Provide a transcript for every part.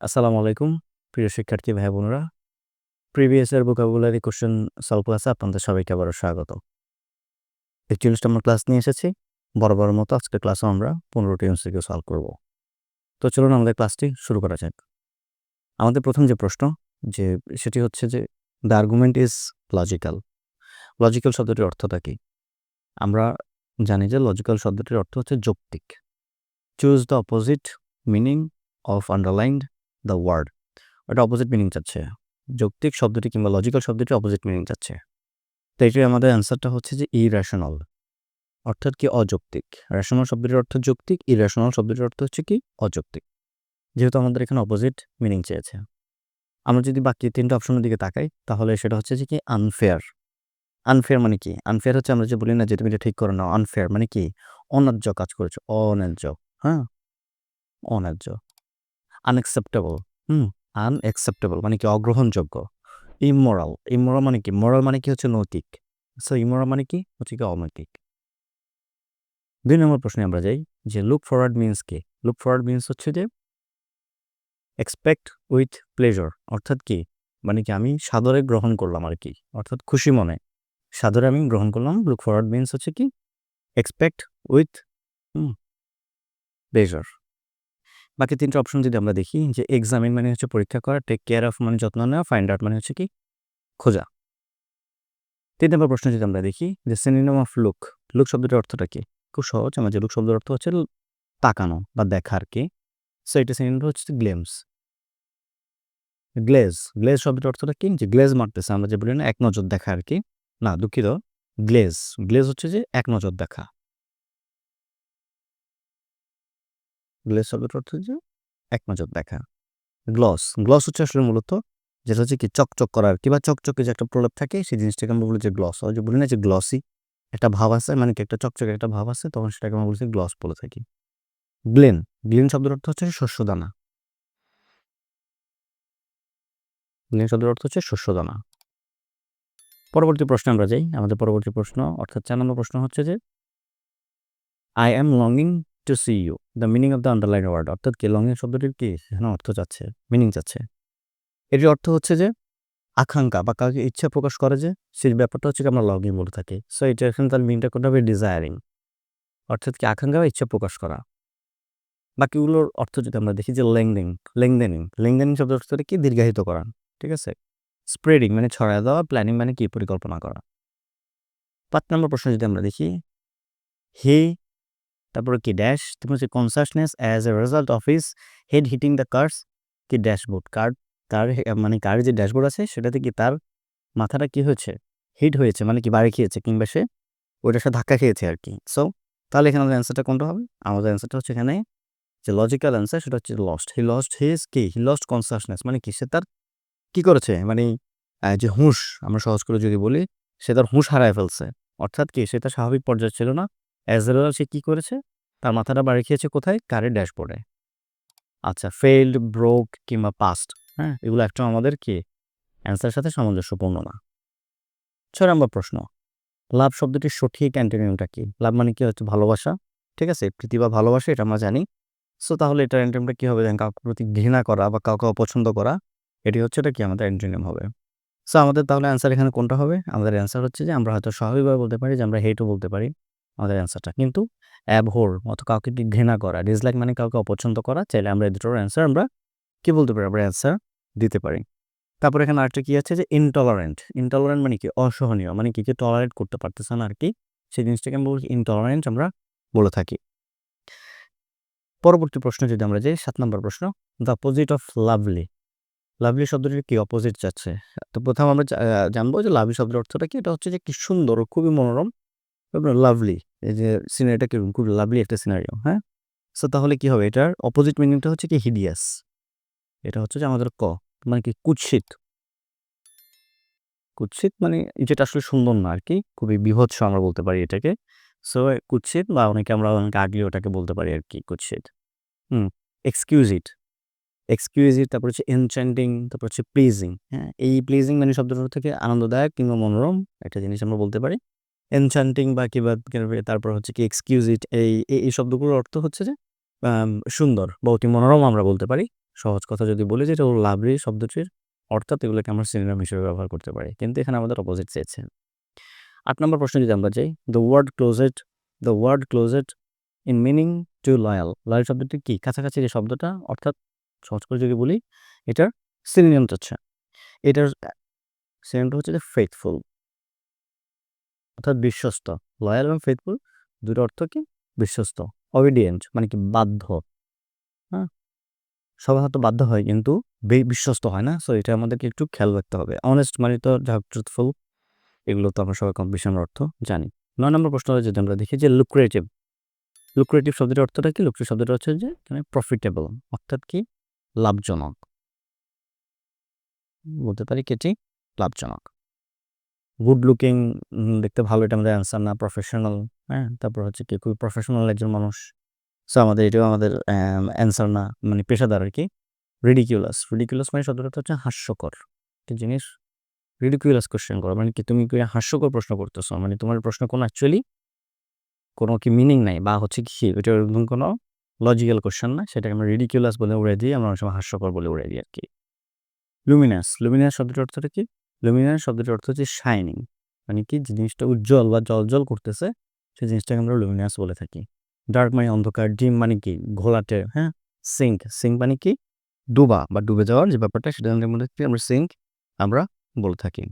আসসালামু আলাইকুম, প্রিয় শিক্ষার্থী ভাই বোনেরা। Previous year vocabulary question solve ক্লাসে আপনাদের সবাইকে আবারও স্বাগত। একচল্লিশটা আমরা ক্লাস নিয়ে এসেছি। বরাবর মতো আজকে ক্লাসে আমরা পনেরোটি এমসিকিউ সলভ করব। তো চলুন আমাদের ক্লাসটি শুরু করা যাক। আমাদের প্রথম যে প্রশ্ন, যে সেটি হচ্ছে যে the argument is logical logical শব্দটির অর্থটা কি? আমরা জানি যে লজিক্যাল শব্দটির অর্থ হচ্ছে যৌক্তিক। Choose the opposite meaning of underlined the word ওটা অপোজিট মিনিং চাচ্ছে যৌক্তিক শব্দটি কিংবা লজিক্যাল শব্দটি অপোজিট মিনিং চাচ্ছে তো এটি আমাদের অ্যান্সারটা হচ্ছে যে ইরেশনাল অর্থাৎ কি অযৌক্তিক। রেশনাল শব্দটির অর্থ যৌক্তিক ইরেশনাল শব্দটির অর্থ হচ্ছে কি অযৌক্তিক। যেহেতু আমাদের এখানে অপোজিট মিনিং চেয়েছে। আমরা যদি বাকি তিনটা অপশনের দিকে তাকাই, তাহলে সেটা হচ্ছে যে কি আনফেয়ার আনফেয়ার মানে কি? আনফেয়ার হচ্ছে আমরা যে বলি না যে তুমি এটা ঠিক করে নাও। আনফেয়ার মানে কি? অন্যায্য কাজ করেছ। অন্যায্য হ্যাঁ? অন্যায্য। আনএক্সেপ্টেবল হুম আনএক্সেপ্টেবল মানে কি অগ্রহণযোগ্য। ইমোরাল ইমোরাল মানে কি? মোরাল মানে কি হচ্ছে নৈতিক। সো ইমোরাল মানে কি? হচ্ছে কি অনৈতিক। দুই নম্বর প্রশ্নে আমরা যাই যে লুক ফরওয়ার্ড মিনস কি? লুক ফরওয়ার্ড মিনস হচ্ছে যে এক্সপেক্ট উইথ প্লেজার অর্থাৎ কি? মানে কি আমি সাদরে গ্রহণ করলাম আর কি, অর্থাৎ খুশি মনে। সাদরে আমি গ্রহণ করলাম লুক ফরওয়ার্ড মিনস হচ্ছে কি এক্সপেক্ট উইথ প্লেজার বাকি তিনটা অপশন যদি আমরা দেখি, যে এক্সামিন মানে হচ্ছে পরীক্ষা করা টেক কেয়ার অফ মানে যত্ন নেওয়া ফাইন্ড আউট মানে হচ্ছে কি, খোঁজা। তিন নম্বর প্রশ্ন যদি আমরা দেখি, যে সিনিনম অফ লুক লুক শব্দটির অর্থটা কি? খুব সহজ, আমার যে লুক শব্দের অর্থ হচ্ছে তাকানো বা দেখার কি। সো এটা সিনিনম হচ্ছে গ্লেমস গ্লেজ গ্লেজ শব্দটির অর্থটা কি? যে গ্লেজ মারতেছে, আমরা যে বলি না, এক নজর দেখা আর কি। না, দুঃখিত গ্লেজ গ্লেজ হচ্ছে যে এক নজর দেখা। গ্লেজ শব্দটার অর্থ হচ্ছে এক নজর দেখা। গ্লস গ্লস হচ্ছে আসলে মূলত যেটা হচ্ছে কি চকচক করার কিংবা চকচকে যে একটা প্রলেপ থাকে, সেই জিনিসটাকে আমরা বলি যে গ্লস। যে বলি না যে গ্লসি, একটা ভাব আছে মানে কি একটা চকচকে একটা ভাব আছে, তখন সেটাকে আমরা বলছি গ্লস বলে থাকি। গ্লেন গ্লেন শব্দের অর্থ হচ্ছে শস্যদানা। গ্লেন শব্দের অর্থ হচ্ছে শস্যদানা। পরবর্তী প্রশ্নে আমরা যাই। আমাদের পরবর্তী প্রশ্ন, অর্থাৎ চার নম্বর প্রশ্ন হচ্ছে যে I am longing to see you the meaning of the underline word অর্থাৎ কি? লঙ্গিং শব্দটির কি? এখানে অর্থ চাচ্ছে মিনিং চাচ্ছে এটির অর্থ হচ্ছে যে, আকাঙ্ক্ষা বা কাউকে ইচ্ছা প্রকাশ করে যে, সেই ব্যাপারটা হচ্ছে আমরা লঙ্গিং বলে থাকি। সো এটা এখানে তার মিনিংটা করতে হবে? ডিজায়ারিং অর্থাৎ কি? আকাঙ্ক্ষা বা ইচ্ছা প্রকাশ করা। বাকিগুলোর অর্থ যদি আমরা দেখি যে লেংদিং লেংদেনিং লেংদেনিং শব্দ অর্থ কি? দীর্ঘায়িত করা, ঠিক আছে? স্প্রেডিং মানে ছড়ায় দেওয়া প্ল্যানিং মানে কি? পরিকল্পনা করা। পাঁচ নম্বর প্রশ্ন যদি আমরা দেখি, হি তারপরে কি ড্যাশ তারপর হচ্ছে consciousness as a result of his head hitting the cars কি ড্যাশবোর্ড কার, তার মানে কার যে ড্যাশবোর্ড আছে, সেটাতে কি তার মাথাটা কি হয়েছে? হিট হয়েছে মানে কি বাড়ি খেয়েছে, কিংবা সে ওইটার সাথে ধাক্কা খেয়েছে আর কি। সো তাহলে এখানে আমাদের অ্যান্সারটা কোনটা হবে? আমাদের অ্যান্সারটা হচ্ছে এখানে যে লজিক্যাল অ্যান্সার সেটা হচ্ছে লস্ট হি লস্ট হিজ কি হি লস্ট কনসাসনেস মানে কি, সে তার কী করেছে? মানে যে হুঁশ, আমরা সহজ করে যদি বলি, সে তার হুঁশ হারায় ফেলছে। অর্থাৎ কি, সে তার স্বাভাবিক পর্যায়ে ছিল না অ্যাজ সে কী করেছে? তার মাথাটা বাড়ি খেয়েছে কোথায়? কারের ড্যাশবোর্ডে। আচ্ছা ফেইল্ড ব্রোক কিংবা পাস্ট হ্যাঁ? এগুলো একটা আমাদের কি? অ্যান্সারের সাথে সামঞ্জস্যপূর্ণ না। ছয় নম্বর প্রশ্ন। লাভ শব্দটির সঠিক অ্যান্টোনিমটা কি? লাভ মানে কি হচ্ছে? ভালোবাসা। ঠিক আছে? প্রীতি বা ভালোবাসা, এটা আমরা জানি। সো তাহলে এটার অ্যান্টোনিমটা কী হবে? কাউকে প্রতি ঘৃণা করা বা কাউকে অপছন্দ করা, এটি হচ্ছে এটা কি? আমাদের অ্যান্টোনিম হবে। সো আমাদের তাহলে অ্যান্সার এখানে কোনটা হবে? আমাদের অ্যান্সার হচ্ছে যে আমরা হয়তো স্বাভাবিকভাবে বলতে পারি যে আমরা হেটও বলতে পারি। আমাদের অ্যান্সারটা কিন্তু অ্যাবহোর মতো কাউকে ঘৃণা করা ডিসলাইক মানে কাউকে অপছন্দ করা, চাইলে আমরা এই দুটোর অ্যান্সার আমরা কী বলতে পারি? আমরা অ্যান্সার দিতে পারি। তারপর এখানে আরেকটা কী আছে যে ইনটলারেন্ট ইনটলারেন্ট মানে কি? অসহনীয়। মানে কি? যে টলারেট করতে পারতেছে না আর কি সেই জিনিসটাকে আমরা ইনটলারেন্ট আমরা বলে থাকি। পরবর্তী প্রশ্ন যদি আমরা যাই, সাত নম্বর প্রশ্ন। The opposite of lovely lovely শব্দটির কি অপোজিট যাচ্ছে? তো প্রথম আমরা জানব যে লাভলি শব্দের অর্থটা কি? এটা হচ্ছে যে কি সুন্দর খুবই মনোরম লাভলি এই যে সিনারিটা কীরকম? খুব লাভলি একটা সিনারিও হ্যাঁ? সো তাহলে কি হবে? এটার অপোজিট মিনিংটা হচ্ছে কি হিডিয়াস এটা হচ্ছে যে আমাদের ক মানে কি কুৎসিত। কুৎসিত মানে যেটা আসলে সুন্দর না আর কি খুবই বিভৎস আমরা বলতে পারি এটাকে। সো কুৎসিত বা অনেকে আমরা অনেকে আগলি ওটাকে বলতে পারি আর কি কুৎসিত। হুম এক্সকিউজিট এক্সকিউজিট তারপর হচ্ছে এনচ্যান্টিং তারপর হচ্ছে প্লিজিং হ্যাঁ? এই প্লিজিং মানে শব্দটা থেকে আনন্দদায়ক কিংবা মনোরম একটা জিনিস আমরা বলতে পারি। এনচ্যান্টিং বা কিবা তারপর হচ্ছে কি এক্সকিউজিট এই এই শব্দগুলোর অর্থ হচ্ছে যে সুন্দর বা অতি মনোরম আমরা বলতে পারি। সহজ কথা যদি বলি যে, এটা হলো লাভলি শব্দটির অর্থাৎ এগুলোকে আমরা সিনোনিম হিসেবে ব্যবহার করতে পারি। কিন্তু এখানে আমাদের অপোজিট চেয়েছে আট নম্বর প্রশ্ন যদি আমরা যাই the word closed the word closed in meaning to loyal loyal শব্দটি কি? কাছাকাছি যে শব্দটা, অর্থাৎ সহজ করে যদি বলি, এটার সিনোনিম হচ্ছে, এটার সিনোনিমটা হচ্ছে যে ফেথফুল অর্থাৎ বিশ্বস্ত। লয়াল এবং ফেথফুল দুটো অর্থ কি? বিশ্বস্ত। অবিডিয়েন্ট মানে কি? বাধ্য। হ্যাঁ? সবাই হয়তো বাধ্য হয়, কিন্তু বিশ্বস্ত হয় না। সো এটা আমাদেরকে একটু খেয়াল রাখতে হবে। অনেস্ট মানে তো ট্রুথফুল এগুলো তো আমরা সবাই কম অর্থ জানি। নয় নম্বর প্রশ্ন যদি আমরা দেখি যে লুক্রেটিভ লুক্রেটিভ শব্দের অর্থটা কি? লুক্রেটিভ শব্দটা হচ্ছে যে এখানে প্রফিটেবল অর্থাৎ কি? লাভজনক। বলতে পারি কেটি লাভজনক। গুড লুকিং দেখতে ভালো, এটা আমাদের অ্যান্সার না প্রফেশনাল হ্যাঁ? তারপর হচ্ছে কি, খুবই প্রফেশনাল একজন মানুষ। সো আমাদের এটাও আমাদের অ্যান্সার না মানে পেশাদার আর কি। রিডিকিউলাস রিডিকিউলাস মানে শব্দটা হচ্ছে হাস্যকর। একটা জিনিস? রিডিকিউলাস কোশ্চেন করো। মানে কি, তুমি কি হাস্যকর প্রশ্ন করতেছো? মানে তোমার প্রশ্ন কোনো অ্যাকচুয়ালি কোনো কি মিনিং নাই, বা হচ্ছে কি, এটা এরকম কোনো লজিক্যাল কোশ্চেন না, সেটাকে আমরা রিডিকিউলাস বলে উড়ে দিই, আমরা অনেক সময় হাস্যকর বলে উড়ে দিই আর কি। লুমিনাস লুমিনাস শব্দটির অর্থটা কি? লুমিনাস শব্দটির অর্থ হচ্ছে শাইনিং মানে কি? জিনিসটা উজ্জ্বল বা জল করতেছে সেই জিনিসটাকে আমরা লুমিনাস বলে থাকি। ডার্ক মানে অন্ধকার ডিম মানে কি? ঘোলাটে হ্যাঁ? সিঙ্ক সিঙ্ক মানে কি? ডুবা বা ডুবে যাওয়ার যে ব্যাপারটা, সেটা মধ্যে আমরা সিঙ্ক আমরা বলে থাকি।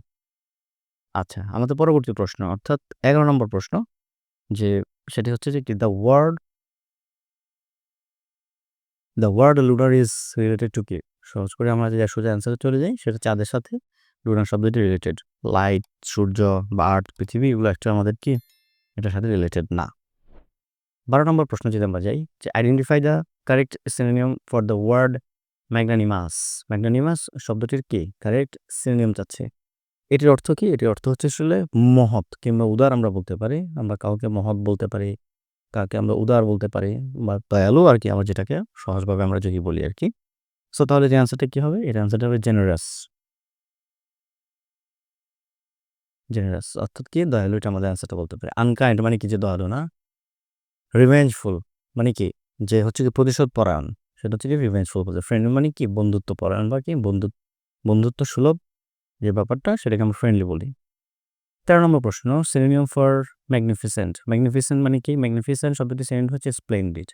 আচ্ছা আমাদের পরবর্তী প্রশ্ন, অর্থাৎ এগারো নম্বর প্রশ্ন, যে সেটি হচ্ছে যে the word the word louder is related to কি? সহজ করে আমরা যে সোজা অ্যান্সারে চলে যাই, সেটা চাঁদের সাথে লুনার শব্দটি রিলেটেড লাইট সূর্য বা পৃথিবী, এগুলো একটা আমাদের কি? এটার সাথে রিলেটেড না। বারো নম্বর প্রশ্ন যদি আমরা যাই, যে identify the correct synonym for the word magnanimous magnanimous শব্দটির কি? কারেক্ট সিনোনিয়াম চাচ্ছে এটির অর্থ কি? এটির অর্থ হচ্ছে আসলে মহৎ কিংবা উদার আমরা বলতে পারি। আমরা কাউকে মহৎ বলতে পারি কাকে আমরা উদার বলতে পারি বা দয়ালু আর কি, আমরা যেটাকে সহজভাবে আমরা যদি বলি আর কি। সো তাহলে যে অ্যান্সারটা কী হবে? এর অ্যান্সারটা হবে জেনারাস জেনারাস অর্থাৎ কি? দয়ালু, এটা আমাদের অ্যান্সারটা বলতে পারি। আনকাইন্ড মানে কি যে দয়ালু না? রিভেঞ্জফুল মানে কি? যে হচ্ছে কি প্রতিশোধ পরায়ণ সেটা হচ্ছে কি রিভেঞ্জফুল বলতে ফ্রেন্ড মানে কি? বন্ধুত্ব পরায়ণ বা কি? বন্ধু বন্ধুত্ব সুলভ যে ব্যাপারটা, সেটাকে আমরা ফ্রেন্ডলি বলি। তেরো নম্বর প্রশ্ন সিনোনিয়াম ফর ম্যাগনিফিসেন্ট ম্যাগনিফিসেন্ট মানে কি? ম্যাগনিফিসেন্ট শব্দটি সিনোনিয়াম হচ্ছে স্প্লেন্ডিড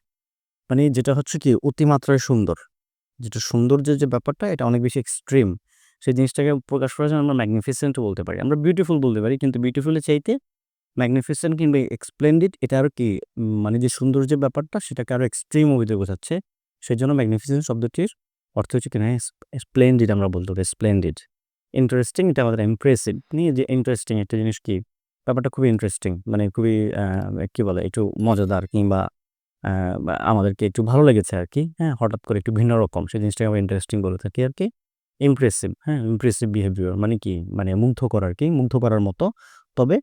মানে যেটা হচ্ছে কি? অতিমাত্রায় সুন্দর। যেটা সৌন্দর্যের যে ব্যাপারটা, এটা অনেক বেশি এক্সট্রিম সেই জিনিসটাকে প্রকাশ করার জন্য আমরা ম্যাগনিফিসেন্টও বলতে পারি। আমরা বিউটিফুল বলতে পারি, কিন্তু বিউটিফুলের চাইতে ম্যাগনিফিসেন্ট কিংবা এক্সপ্লেন্ডিড এটা আরও কি মানে যে সৌন্দর্যের ব্যাপারটা সেটাকে আরও এক্সট্রিম অভিযোগ বোঝাচ্ছে। সেই জন্য ম্যাগনিফিসেন্ট শব্দটির অর্থ হচ্ছে কিনা স্প্লেন্ডিড আমরা বলতে পারি স্প্লেন্ডিড ইন্টারেস্টিং এটা আমাদের ইমপ্রেসিভ নিয়ে যে ইন্টারেস্টিং একটা জিনিস কি, ব্যাপারটা খুবই ইন্টারেস্টিং মানে খুবই কি বলে, একটু মজাদার কিংবা আমাদেরকে একটু ভালো লেগেছে আর কি। হ্যাঁ হঠাৎ করে একটু ভিন্ন রকম, সেই জিনিসটাকে আমরা ইন্টারেস্টিং বলে থাকি আর কি। ইমপ্রেসিভ হ্যাঁ ইমপ্রেসিভ বিহেভিয়ার মানে কি? মানে মুগ্ধ করার কি? মুগ্ধ করার মতো। তবে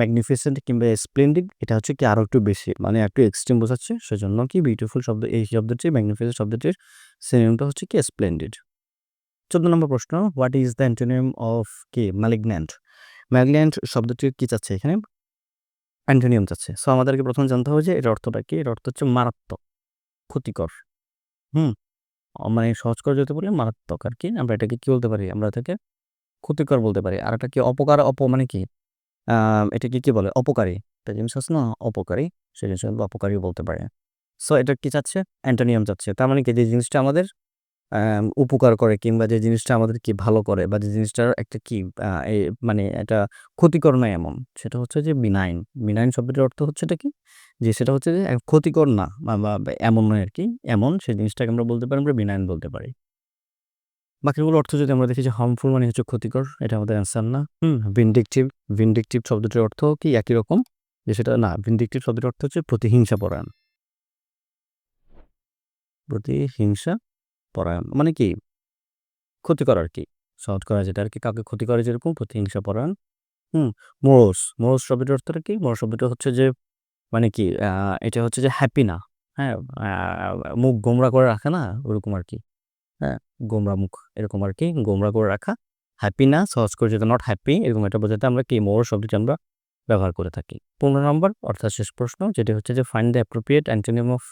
ম্যাগনিফিসেন্ট কিংবা স্প্লেন্ডিড এটা হচ্ছে কি আরও একটু বেশি মানে একটু এক্সট্রিম বোঝাচ্ছে। সেজন্য কি বিউটিফুল শব্দ, এই শব্দটি ম্যাগনিফিসেন্ট শব্দটির সিনেমটা হচ্ছে কি স্প্লেন্ডিড চোদ্দ নম্বর প্রশ্ন what is the antonym of কি? ম্যালিগন্যান্ট ম্যালিগ্ন্যান্ট শব্দটির কি চাচ্ছে এখানে? অ্যান্টোনিয়াম চাচ্ছে। সো আমাদেরকে প্রথমে জানতে হবে যে এর অর্থটা কি? এর অর্থ হচ্ছে মারাত্মক, ক্ষতিকর। হুম? মানে সহজ করে যদি বলি মারাত্মক আর কি আমরা এটাকে কি বলতে পারি? আমরা এটাকে ক্ষতিকর বলতে পারি। আর এটা কি অপকার অপ মানে কি? এটাকে কি বলে? অপকারী। একটা জিনিস আছে না? অপকারী। সেই জিনিস অপকারী বলতে পারে। সো এটা কি চাচ্ছে? অ্যান্টোনিয়াম চাচ্ছে। তার মানে কি? যে জিনিসটা আমাদের উপকার করে কিংবা যে জিনিসটা আমাদের কি ভালো করে বা যে জিনিসটার একটা কি মানে এটা ক্ষতিকর নয় এমন। সেটা হচ্ছে যে বিনাইন বিনাইন শব্দটির অর্থ হচ্ছে এটা কি? যে সেটা হচ্ছে যে ক্ষতিকর না, বা এমন নয় আর কি এমন সেই জিনিসটাকে আমরা বলতে পারি, আমরা বিনাইন বলতে পারি। বাকিগুলো অর্থ যদি আমরা দেখি যে হার্মফুল মানে হচ্ছে ক্ষতিকর, এটা আমাদের অ্যান্সার না। হুম ভিন্ডিকটিভ ভিন্ডিকটিভ শব্দটির অর্থ কি একই রকম? যে সেটা না ভিন্ডিকটিভ শব্দটির অর্থ হচ্ছে প্রতিহিংসা পরায়ণ প্রতিহিংসা পরায়ণ মানে কি? ক্ষতি করার কি সহজ করা যেটা আর কি কাউকে ক্ষতি করে যেরকম, প্রতিহিংসা পরায়ণ হুম মোরস মোরস শব্দটির অর্থটা কি মোরস শব্দটা হচ্ছে যে মানে কি এটা হচ্ছে যে হ্যাপি না হ্যাঁ মুখ গোমরা করে রাখে না, ওরকম আর কি হ্যাঁ গোমরা মুখ এরকম আর কি গোমরা করে রাখা হ্যাপি না, সহজ করে যেটা নট হ্যাপি এরকম এটা বোঝাতে আমরা কি মোর শব্দটি আমরা ব্যবহার করে থাকি। পনেরো নম্বর, অর্থাৎ শেষ প্রশ্ন, যেটি হচ্ছে যে find the appropriate antonym of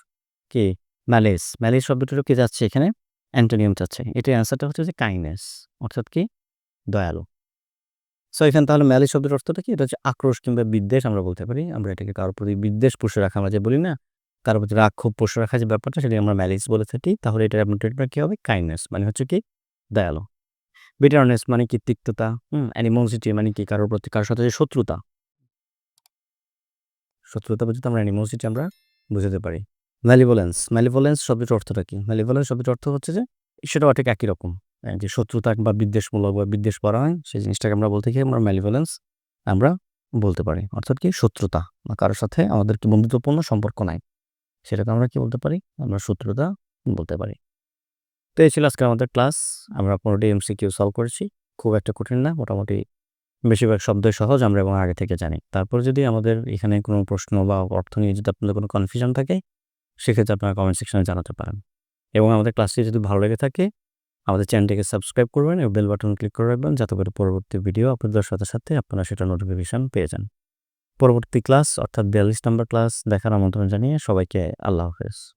কি? ম্যালিস ম্যালিস শব্দটিরও কি যাচ্ছে এখানে? অ্যান্টোনিয়াম যাচ্ছে এটার অ্যান্সারটা হচ্ছে যে কাইন্ডনেস অর্থাৎ কি? দয়ালু। সো এখানে তাহলে ম্যালিস শব্দের অর্থটা কি? এটা হচ্ছে আক্রোশ কিংবা বিদ্বেষ আমরা বলতে পারি। আমরা এটাকে কারোর প্রতি বিদ্বেষ পুষে রাখা আমরা যে বলি না, কারোর প্রতি রাগ, ক্ষোভ পুষে রাখা যে ব্যাপারটা সেটা আমরা ম্যালিস বলে থাকি। তাহলে এটার আপনার ট্রিটমেন্ট কী হবে? কাইন্ডনেস মানে হচ্ছে কি? দয়ালু। বিটারনেস মানে কি? তিক্ততা, হুম? অ্যানিমোসিটি মানে কি? কারোর প্রতি, কারোর সাথে শত্রুতা। শত্রুতা বুঝতে আমরা অ্যানিমোসিটি আমরা বুঝতে পারি। ম্যালিভোলেন্স ম্যালিভোলেন্স শব্দটির অর্থটা কি? ম্যালিভোলেন্স শব্দটির অর্থ হচ্ছে যে সেটাও ঠিক একই রকম। যে শত্রুতা বা বিদ্বেষমূলক বা বিদ্বেষ করা হয়, সেই জিনিসটাকে আমরা বলতে গিয়ে আমরা ম্যালিভোলেন্স আমরা বলতে পারি। অর্থাৎ কি? শত্রুতা। বা কারোর সাথে আমাদের কি বন্ধুত্বপূর্ণ সম্পর্ক নাই, সেটাকে আমরা কি বলতে পারি? আমরা শত্রুতা বলতে পারি। তো এই ছিল আজকে আমাদের ক্লাস আমরা পনেরোটি এমসিকিউ সলভ করেছি। খুব একটা কঠিন না, মোটামুটি বেশিরভাগ শব্দই সহজ, আমরা এবং আগে থেকে জানি। তারপর যদি আমাদের এখানে কোনো প্রশ্ন বা অর্থ নিয়ে যদি আপনাদের কোনো কনফিউশন থাকে সেক্ষেত্রে আপনারা কমেন্ট সেকশনে জানাতে পারেন। এবং আমাদের ক্লাসটি যদি ভালো লেগে থাকে, আমাদের চ্যানেলটিকে সাবস্ক্রাইব করবেন এবং বেল বাটন ক্লিক করে রাখবেন যাতে করে পরবর্তী ভিডিও আপনাদের সাথে সাথে আপনারা সেটা নোটিফিকেশান পেয়ে যান। পরবর্তী ক্লাস অর্থাৎ বিয়াল্লিশ নম্বর ক্লাস দেখার আমন্ত্রণ জানিয়ে সবাইকে আল্লাহ হাফেজ।